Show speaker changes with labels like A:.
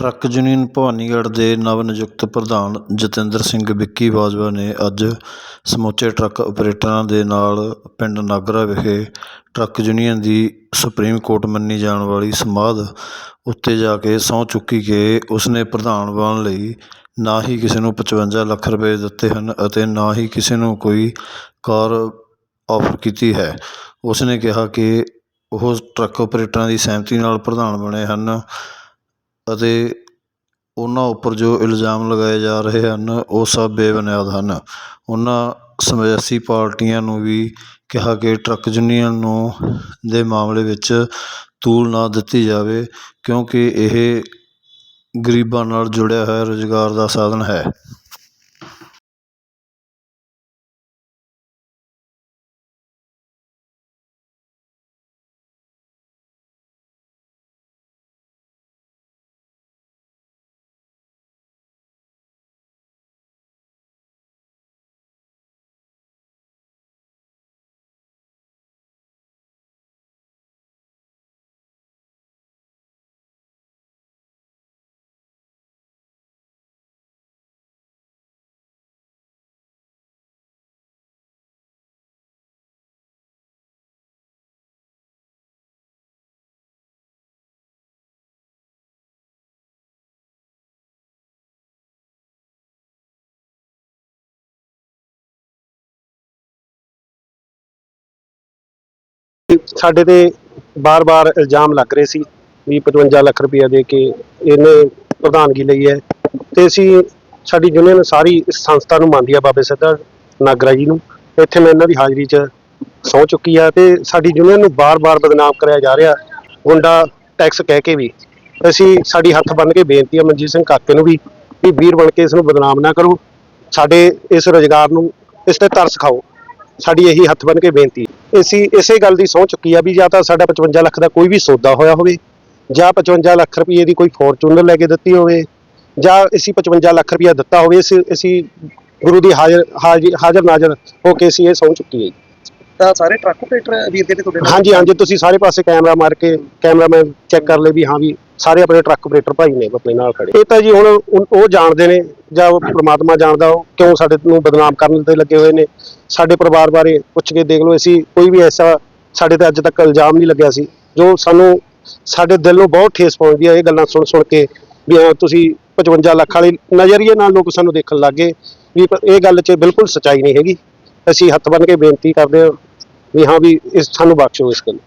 A: Truck union Bhawanigarh ਦੇ ਨਵ ਨਿਯੁਕਤ ਪ੍ਰਧਾਨ ਜਤਿੰਦਰ ਸਿੰਘ ਵਿੱਕੀ ਬਾਜਵਾ ਨੇ ਅੱਜ ਸਮੁੱਚੇ ਟਰੱਕ ਆਪਰੇਟਰਾਂ ਦੇ ਨਾਲ ਪਿੰਡ ਨਾਗਰਾ ਵਿਖੇ ਟਰੱਕ ਯੂਨੀਅਨ ਦੀ ਸੁਪਰੀਮ ਕੋਰਟ ਮੰਨੀ ਜਾਣ ਵਾਲੀ ਸਮਾਧ ਉੱਤੇ ਜਾ ਕੇ ਸਹੁੰ ਚੁੱਕੀ ਕਿ ਉਸਨੇ ਪ੍ਰਧਾਨ ਬਣਨ ਲਈ ਨਾ ਹੀ ਕਿਸੇ ਨੂੰ ਪਚਵੰਜਾ ਲੱਖ ਰੁਪਏ ਦਿੱਤੇ ਹਨ ਅਤੇ ਨਾ ਹੀ ਕਿਸੇ ਨੂੰ ਕੋਈ ਕਾਰ ਆਫਰ ਕੀਤੀ ਹੈ। ਉਸਨੇ ਕਿਹਾ ਕਿ ਉਹ ਟਰੱਕ ਆਪਰੇਟਰਾਂ ਦੀ ਸਹਿਮਤੀ ਨਾਲ ਪ੍ਰਧਾਨ ਬਣੇ ਹਨ। ਅਤੇ ਉਹਨਾਂ ਉੱਪਰ ਜੋ ਇਲਜ਼ਾਮ ਲਗਾਏ ਜਾ ਰਹੇ ਹਨ, ਉਹ ਸਭ ਬੇਬੁਨਿਆਦ ਹਨ। ਉਹਨਾਂ ਸਮਆਸੀ ਪਾਰਟੀਆਂ ਨੂੰ ਵੀ ਕਿਹਾ ਕਿ ਟਰੱਕ ਯੂਨੀਅਨ ਨੂੰ ਦੇ ਮਾਮਲੇ ਵਿੱਚ ਤੂਲ ਨਾ ਦਿੱਤੀ ਜਾਵੇ, ਕਿਉਂਕਿ ਇਹ ਗਰੀਬਾਂ ਨਾਲ ਜੁੜਿਆ ਹੋਇਆ ਰੁਜ਼ਗਾਰ ਦਾ ਸਾਧਨ ਹੈ।
B: ਸਾਡੇ ਤੇ ਬਾਰ-ਬਾਰ ਇਲਜ਼ਾਮ ਲੱਗ ਰਹੇ ਸੀ ਵੀ 55 ਲੱਖ ਰੁਪਇਆ ਦੇ ਕੇ ਇਹਨੇ ਪ੍ਰਧਾਨਗੀ ਲਈ ਹੈ ਤੇ ਅਸੀਂ ਸਾਡੀ ਯੂਨੀਅਨ ਸਾਰੀ ਇਸ ਸੰਸਥਾ ਨੂੰ ਮੰਨਦੀ ਆ ਬਾਬੇ ਸਿੱਧਾ ਨਾਗਰਾ ਜੀ ਨੂੰ। ਇੱਥੇ ਮੈਂ ਇਹਨਾਂ ਦੀ ਹਾਜ਼ਰੀ 'ਚ ਸਹੁੰ ਚੁੱਕੀ ਆ ਤੇ ਸਾਡੀ ਯੂਨੀਅਨ ਨੂੰ ਬਾਰ-ਬਾਰ ਬਦਨਾਮ ਕਰਿਆ ਜਾ ਰਿਹਾ ਗੁੰਡਾ ਟੈਕਸ ਕਹਿ ਕੇ ਵੀ। ਅਸੀਂ ਸਾਡੀ ਹੱਥ ਬੰਨ੍ਹ ਕੇ ਬੇਨਤੀ ਆ ਮਨਜੀਤ ਸਿੰਘ ਕਾਕੇ ਨੂੰ ਵੀ ਵੀ ਵੀਰ ਬਣ ਕੇ ਇਸ ਨੂੰ ਬਦਨਾਮ ਨਾ ਕਰੋ। ਸਾਡੇ ਇਸ ਰੋਜ਼ਗਾਰ ਨੂੰ ਇਸ ਤੇ ਤਰਸ ਖਾਓ। ਸਾਡੀ ਇਹੀ ਹੱਥ ਬੰਨ੍ਹ ਕੇ ਬੇਨਤੀ ਅਸੀਂ ਇਸੇ ਗੱਲ ਦੀ ਸਹੁੰ ਚੁੱਕੀ ਆ ਵੀ ਜਾਂ ਤਾਂ ਸਾਡਾ 55 ਲੱਖ ਦਾ ਕੋਈ ਵੀ ਸੌਦਾ ਹੋਇਆ ਹੋਵੇ ਜਾਂ 55 ਲੱਖ ਰੁਪਏ ਦੀ ਕੋਈ ਫੋਰਚੂਨਰ ਲੈ ਕੇ ਦਿੱਤੀ ਹੋਵੇ ਜਾਂ ਅਸੀਂ 55 ਲੱਖ ਰੁਪਇਆ ਦਿੱਤਾ ਹੋਵੇ ਅਸੀਂ ਅਸੀਂ ਗੁਰੂ ਦੀ ਹਾਜ਼ਰ ਹਾਜ਼ਰ ਹਾਜ਼ਰ ਨਾਜ਼ਰ ਹੋ ਕੇ ਅਸੀਂ ਇਹ ਸਹੁੰ ਚੁੱਕੀ ਹੈ।
C: ਤਾਂ ਸਾਰੇ ਟਰੱਕ ਆਪਰੇਟਰ ਵੀਰ ਦੇ ਤੁਹਾਡੇ
B: ਹਾਂਜੀ ਹਾਂਜੀ ਤੁਸੀਂ ਸਾਰੇ ਪਾਸੇ ਕੈਮਰਾ ਮਾਰ ਕੇ ਕੈਮਰਾਮੈਨ ਚੈੱਕ ਕਰ ਲਏ ਵੀ ਹਾਂ ਵੀ ਸਾਰੇ ਆਪਣੇ ਟਰੱਕ ਆਪਰੇਟਰ ਭਾਈ ਨੇ ਆਪਣੇ ਨਾਲ ਖੜੇ। ਇਹ ਤਾਂ ਜੀ ਹੁਣ ਉਹ ਜਾਣਦੇ ਨੇ ਜਾਂ ਉਹ ਪ੍ਰਮਾਤਮਾ ਜਾਣਦਾ ਉਹ ਕਿਉਂ ਸਾਡੇ ਨੂੰ ਬਦਨਾਮ ਕਰਨ ਤੇ ਲੱਗੇ ਹੋਏ ਨੇ। ਸਾਡੇ ਪਰਿਵਾਰ ਬਾਰੇ ਪੁੱਛ ਕੇ ਦੇਖ ਲਓ ਅਸੀਂ, ਕੋਈ ਵੀ ਐਸਾ ਸਾਡੇ ਤੇ ਅੱਜ ਤੱਕ ਇਲਜ਼ਾਮ ਨਹੀਂ ਲੱਗਿਆ ਸੀ। ਜੋ ਸਾਨੂੰ ਸਾਡੇ ਦਿਲ ਨੂੰ ਬਹੁਤ ਠੇਸ ਪਹੁੰਚਦੀ ਹੈ ਇਹ ਗੱਲਾਂ ਸੁਣ ਸੁਣ ਕੇ ਵੀ ਹਾਂ, ਤੁਸੀਂ 55 ਲੱਖ ਵਾਲੇ ਨਜ਼ਰੀਏ ਨਾਲ ਲੋਕ ਸਾਨੂੰ ਦੇਖਣ ਲੱਗੇ ਵੀ ਇਹ ਗੱਲ 'ਚ ਬਿਲਕੁਲ ਸਚਾਈ ਨਹੀਂ ਹੈਗੀ। ਅਸੀਂ ਹੱਥ ਬੰਨ੍ਹ ਕੇ ਬੇਨਤੀ ਕਰਦੇ ਹਾਂ ਵੀ ਹਾਂ ਵੀ ਇਸ ਸਾਨੂੰ ਬਖਸ਼ੋ ਇਸ ਗੱਲ